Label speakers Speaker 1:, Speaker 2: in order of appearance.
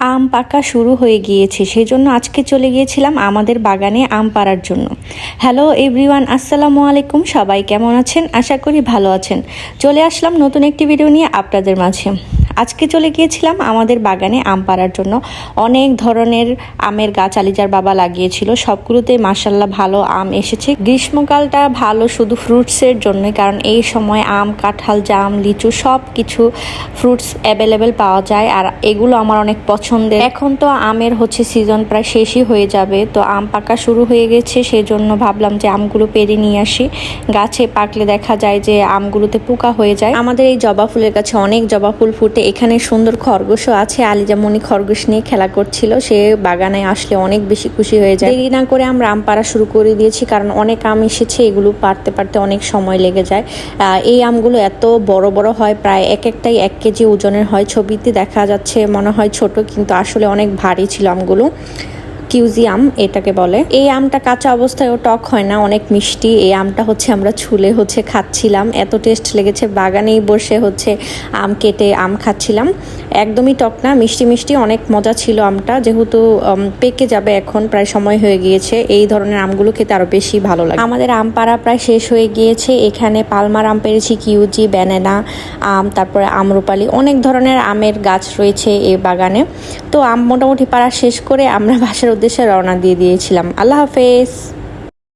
Speaker 1: আম পাকা শুরু হয়ে গিয়েছে। সেই জন্য আজকে চলে গিয়েছিলাম আমাদের বাগানে আম পাড়ার জন্য। হ্যালো এভরিওয়ান আসসালামু আলাইকুম। সবাই কেমন আছেন? আশা করি ভালো আছেন। চলে আসলাম নতুন একটি ভিডিও নিয়ে আপনাদের মাঝে। আজকে চলে গিয়েছিলাম আমাদের বাগানে আম পাড়ার জন্য। অনেক ধরনের আমের গাছ আলিজার বাবা লাগিয়েছিল। সবগুলোতে মাসাল্লাহ ভালো আম এসেছে। গ্রীষ্মকালটা ভালো শুধু ফ্রুটসের জন্যই, কারণ এই সময় আম, কাঁঠাল, জাম, লিচু সব কিছু ফ্রুটস অ্যাভেলেবেল পাওয়া যায়। আর এগুলো আমার অনেক পছন্দের। এখন তো আমের হচ্ছে সিজন প্রায় শেষই হয়ে যাবে, তো আম পাকা শুরু হয়ে গেছে। সেই জন্য ভাবলাম যে আমগুলো পেরে নিয়ে আসি। গাছে পাকলে দেখা যায় যে আমগুলোতে পোকা হয়ে যায়। আমাদের এই জবা ফুলের কাছে অনেক জবা ফুল ফুটে এখানে সুন্দর খরগোশও আছে। আলিজামণি খরগোশ নিয়ে খেলা করছিল, সে বাগানে আসলে অনেক বেশি খুশি হয়ে যায়। দেরি না করে আমরা আম পাড়া শুরু করে দিয়েছি, কারণ অনেক আম এসেছে, এগুলো পারতে পারতে অনেক সময় লেগে যায়। এই আমগুলো এত বড় বড় হয়, প্রায় এক একটাই এক কেজি ওজনের হয়। ছবিতে দেখা যাচ্ছে মনে হয় ছোট, কিন্তু আসলে অনেক ভারী ছিল আমগুলো। কিউজি আম এটাকে বলে। এই আমটা কাঁচা অবস্থায়ও টক হয় না, অনেক মিষ্টি। এই আমটা হচ্ছে আমরা ছুলে হচ্ছে খাচ্ছিলাম। এত টেস্ট লেগেছে, বাগানেই বসে হচ্ছে আম কেটে আম খাচ্ছিলাম। একদমই টক না, মিষ্টি মিষ্টি, অনেক মজা ছিল আমটা। যেহেতু পেকে যাবে এখন, প্রায় সময় হয়ে গিয়েছে। এই ধরনের আমগুলো খেতে আরও বেশি ভালো লাগে। আমাদের আম পাড়া প্রায় শেষ হয়ে গিয়েছে। এখানে পালমার আম পেরেছি, কিউজি, ব্যানানা আম, তারপরে আমরুপালি, অনেক ধরনের আমের গাছ রয়েছে এই বাগানে। তো আম মোটামুটি পাড়া শেষ করে আমরা বাসার উদ্দেশ্যে রওনা দিয়ে দিয়েছিলাম। আল্লাহ হাফেজ।